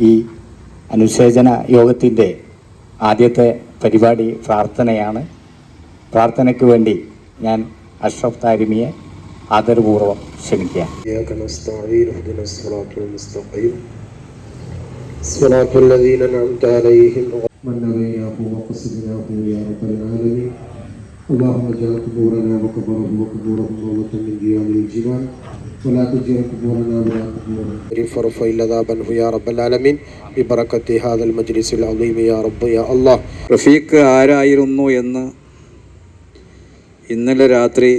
ഈ അനുശേചന യോഗത്തിൻ്റെ ആദ്യത്തെ പരിപാടി പ്രാർത്ഥനയാണ് പ്രാർത്ഥനയ്ക്ക് വേണ്ടി ഞാൻ അഷ്റഫ് താരിമിയെ ആദരപൂർവ്വം ക്ഷണിക്കുക إياك نستعين اهدنا الصراط المستقيم صراط الذين أنعمت عليهم من نبيناه وقصدناه يا رب العالمين اللهم اجعل قبورنا وقبره وقبورهم روضة من رياض الجنان ولا تجعل قبورنا ولا قبورهم فرفع العذاب عنه يا رب العالمين ببركة هذا المجلس العظيم يا رب يا الله റഫീഖ് ആരായിരുന്നു എന്ന് ഇന്നലെ രാത്രി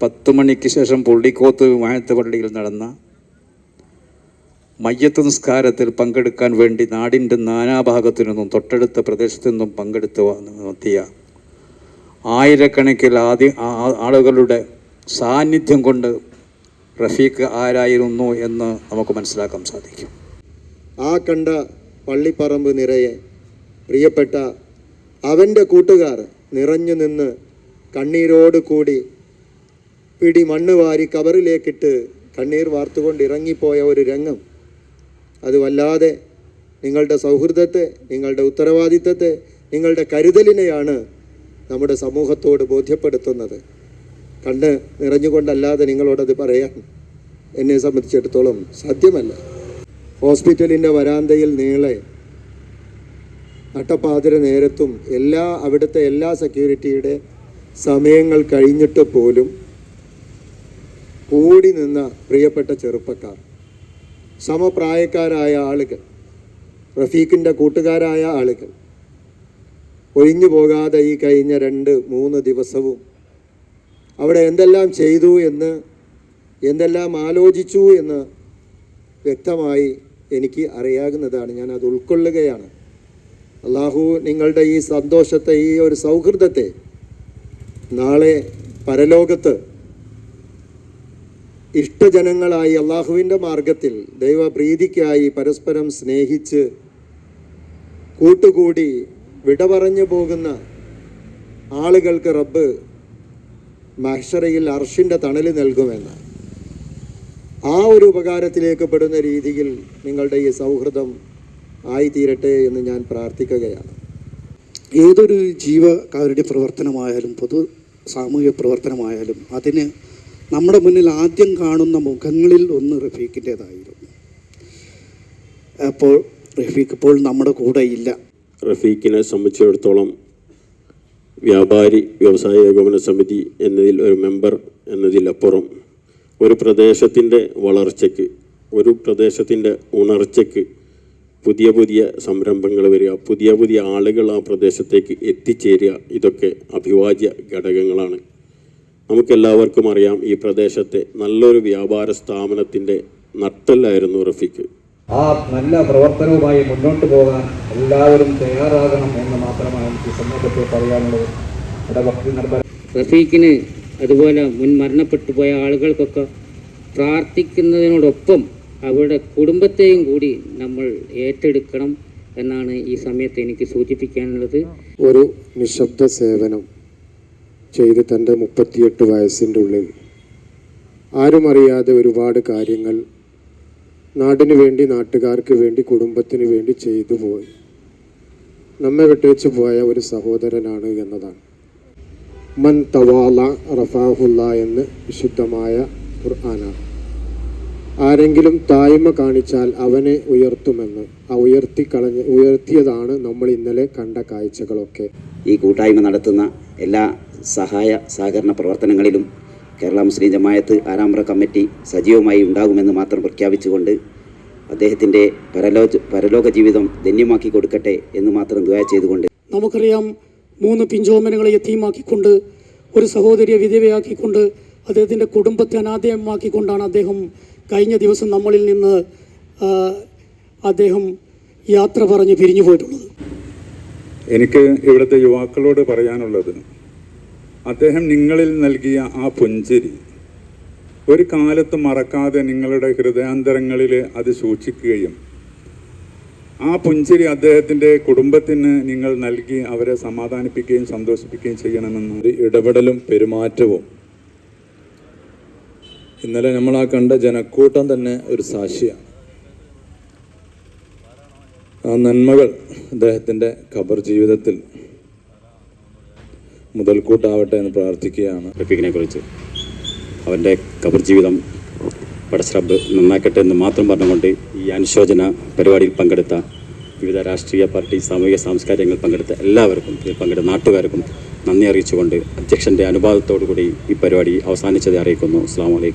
പത്ത് മണിക്ക് ശേഷം പുള്ളിക്കോത്ത് വാഴത്ത് പള്ളിയിൽ നടന്ന മയ്യത്ത് നിസ്കാരത്തിൽ പങ്കെടുക്കാൻ വേണ്ടി നാടിൻ്റെ നാനാഭാഗത്തു നിന്നും തൊട്ടടുത്ത പ്രദേശത്തു നിന്നും പങ്കെടുത്ത് വന്ന് എത്തിയ ആയിരക്കണക്കിൽ ആദ്യ ആളുകളുടെ സാന്നിധ്യം കൊണ്ട് റഫീഖ് ആരായിരുന്നു എന്ന് നമുക്ക് മനസ്സിലാക്കാൻ സാധിക്കും. ആ കണ്ട പള്ളിപ്പറമ്പ് നിറയെ പ്രിയപ്പെട്ട അവന്റെ കൂട്ടുകാർ നിറഞ്ഞു നിന്ന് കണ്ണീരോട് കൂടി പിടി മണ്ണ് വാരി കവറിലേക്കിട്ട് കണ്ണീർ വാർത്തുകൊണ്ട് ഇറങ്ങിപ്പോയ ഒരു രംഗം. അത് വല്ലാതെ നിങ്ങളുടെ സൗഹൃദത്തെ നിങ്ങളുടെ ഉത്തരവാദിത്തത്തെ നിങ്ങളുടെ കരുതലിനെയാണ് നമ്മുടെ സമൂഹത്തോട് ബോധ്യപ്പെടുത്തുന്നത്. കണ്ണ് നിറഞ്ഞുകൊണ്ടല്ലാതെ നിങ്ങളോടത് പറയാൻ എന്നെ സംബന്ധിച്ചിടത്തോളം സാധ്യമല്ല. ഹോസ്പിറ്റലിന്റെ വരാന്തയിൽ നീളെ നട്ടപ്പാതിര നേരത്തും എല്ലാ അവിടുത്തെ എല്ലാ സെക്യൂരിറ്റിയുടെ സമയങ്ങൾ കഴിഞ്ഞിട്ട് പോലും കൂടി നിന്ന പ്രിയപ്പെട്ട ചെറുപ്പക്കാർ സമപ്രായക്കാരായ ആളുകൾ റഫീഖിന്റെ കൂട്ടുകാരായ ആളുകൾ ഒഴിഞ്ഞു പോകാതെ ഈ കഴിഞ്ഞ രണ്ട് മൂന്ന് ദിവസവും അവിടെ എന്തെല്ലാം ചെയ്തു എന്ന് എന്തെല്ലാം ആലോചിച്ചു എന്ന് വ്യക്തമായി എനിക്ക് അറിയാകുന്നതാണ് ഞാൻ അത് ഉൾക്കൊള്ളുകയാണ്. അള്ളാഹു നിങ്ങളുടെ ഈ സന്തോഷത്തെ ഈ ഒരു സൗഹൃദത്തെ നാളെ പരലോകത്ത് ഇഷ്ടജനങ്ങളായി അള്ളാഹുവിന്റെ മാർഗത്തിൽ ദൈവപ്രീതിക്കായി പരസ്പരം സ്നേഹിച്ച് കൂട്ടുകൂടി വിട പറഞ്ഞു പോകുന്ന ആളുകൾക്ക് റബ്ബ് മഹ്ഷറയിൽ അർഷിന്റെ തണൽ നൽകുമെന്ന്. ആ ഒരു ഉപകാരത്തിലേക്ക് പെടുന്ന രീതിയിൽ നിങ്ങളുടെ ഈ സൗഹൃദം ആയിത്തീരട്ടെ എന്ന് ഞാൻ പ്രാർത്ഥിക്കുകയാണ്. ഏതൊരു ജീവകാരുടെ പ്രവർത്തനമായാലും പൊതു സാമൂഹിക പ്രവർത്തനമായാലും അതിന് നമ്മുടെ മുന്നിൽ ആദ്യം കാണുന്ന മുഖങ്ങളിൽ ഒന്ന് റഫീഖിന്റേതായിരുന്നു. അപ്പോൾ റഫീഖ് ഇപ്പോൾ നമ്മുടെ കൂടെ ഇല്ല. റഫീഖിനെ സംബന്ധിച്ചിടത്തോളം വ്യാപാരി വ്യവസായ ഏകോപന സമിതി എന്നതിൽ ഒരു മെമ്പർ എന്നതിലപ്പുറം ഒരു പ്രദേശത്തിന്റെ വളർച്ചയ്ക്ക് ഒരു പ്രദേശത്തിന്റെ ഉണർച്ചയ്ക്ക് പുതിയ പുതിയ സംരംഭങ്ങൾ വരിക പുതിയ പുതിയ ആളുകൾ ആ പ്രദേശത്തേക്ക് എത്തിച്ചേരുക ഇതൊക്കെ അഭിവാജ്യ ഘടകങ്ങളാണ്. നമുക്കെല്ലാവർക്കും അറിയാം ഈ പ്രദേശത്തെ നല്ലൊരു വ്യാപാര സ്ഥാപനത്തിന്റെ നട്ടല്ലായിരുന്നു റഫീഖ്. ആ നല്ല പ്രവർത്തനവുമായി മുന്നോട്ട് പോകാൻ എല്ലാവരും തയ്യാറാകണം എന്ന് മാത്രമാണ് എനിക്ക് സമൂഹത്തെ സന്ദർഭത്തിൽ പറയാനുള്ളത്. ഇവിടെ ഭക്തി നടത്താൻ റഫീഖിന് അതുപോലെ മുൻ മരണപ്പെട്ടു പോയ ആളുകൾക്കൊക്കെ പ്രാർത്ഥിക്കുന്നതിനോടൊപ്പം അവരുടെ കുടുംബത്തെയും കൂടി നമ്മൾ ഏറ്റെടുക്കണം എന്നാണ് ഈ സമയത്ത് എനിക്ക് സൂചിപ്പിക്കാനുള്ളത്. ഒരു നിശബ്ദ സേവനം ചെയ്ത് തന്റെ മുപ്പത്തിയെട്ട് വയസ്സിന്റെ ഉള്ളിൽ ആരും അറിയാതെ ഒരുപാട് കാര്യങ്ങൾ നാടിന് വേണ്ടി നാട്ടുകാർക്ക് വേണ്ടി കുടുംബത്തിന് വേണ്ടി ചെയ്തു പോയി. നമ്മെ വിട്ടുവെച്ച് പോയ ഒരു സഹോദരനാണ് എന്നതാണ്. മൻ തവാല റഫാഹുല്ല എന്ന് വിശുദ്ധമായ ഖുർആനാണ്. ആരെങ്കിലും തായ്മ കാണിച്ചാൽ അവനെ ഉയർത്തുമെന്ന് ആ ഉയർത്തി കളഞ്ഞ് ഉയർത്തിയതാണ് നമ്മൾ ഇന്നലെ കണ്ട കാഴ്ചകളൊക്കെ. ഈ കൂട്ടായ്മ നടത്തുന്ന എല്ലാ സഹായ സഹകരണ പ്രവർത്തനങ്ങളിലും കേരള മുസ്ലിം ജമായത്ത് ആരാമ്പ്ര കമ്മിറ്റി സജീവമായി ഉണ്ടാകുമെന്ന് മാത്രം പ്രഖ്യാപിച്ചുകൊണ്ട് അദ്ദേഹത്തിന്റെ പരലോക പരലോക ജീവിതം ധന്യമാക്കി കൊടുക്കട്ടെ എന്ന് മാത്രം ദുആ ചെയ്തുകൊണ്ട് നമുക്കറിയാം മൂന്ന് പിഞ്ചോമനകളെ എത്തിയുമാക്കിക്കൊണ്ട് ഒരു സഹോദരിയെ വിധവയാക്കിക്കൊണ്ട് അദ്ദേഹത്തിന്റെ കുടുംബത്തെ അനാഥയമാക്കിക്കൊണ്ടാണ് അദ്ദേഹം കഴിഞ്ഞ ദിവസം നമ്മളിൽ നിന്ന് അദ്ദേഹം യാത്ര പറഞ്ഞ് പിരിഞ്ഞു പോയിട്ടുള്ളത് എനിക്ക് ഇവിടുത്തെ യുവാക്കളോട് പറയാനുള്ളത് അദ്ദേഹം നിങ്ങളിൽ നൽകിയ ആ പുഞ്ചിരി ഒരു കാലത്ത് മറക്കാതെ നിങ്ങളുടെ ഹൃദയാന്തരങ്ങളിൽ അത് സൂക്ഷിക്കുകയും ആ പുഞ്ചിരി അദ്ദേഹത്തിന്റെ കുടുംബത്തിന് നിങ്ങൾ നൽകി അവരെ സമാധാനിപ്പിക്കുകയും സന്തോഷിപ്പിക്കുകയും ചെയ്യണമെന്ന ഇടപെടലും പെരുമാറ്റവും. ഇന്നലെ നമ്മൾ ആ കണ്ട ജനക്കൂട്ടം തന്നെ ഒരു സാക്ഷിയാണ്. ആ നന്മകൾ അദ്ദേഹത്തിന്റെ ഖബർ ജീവിതത്തിൽ മുതൽക്കൂട്ടാവട്ടെ എന്ന് പ്രാർത്ഥിക്കുകയാണ് റഫീഖിനെ കുറിച്ച്. അവന്റെ കബർ ജീവിതം പടശ്രബ് നന്നാക്കട്ടെ എന്ന് മാത്രം പറഞ്ഞുകൊണ്ട് ഈ അനുശോചന പരിപാടിയിൽ പങ്കെടുത്ത വിവിധ രാഷ്ട്രീയ പാർട്ടി സാമൂഹിക സാംസ്കാരികങ്ങൾ പങ്കെടുത്ത എല്ലാവർക്കും ഇതിൽ പങ്കെടുത്ത നാട്ടുകാർക്കും നന്ദി അറിയിച്ചുകൊണ്ട് അധ്യക്ഷന്റെ അനുവാദത്തോടു കൂടി ഈ പരിപാടി അവസാനിച്ചത് അറിയിക്കുന്നു. അസ്സാം വലൈക്കും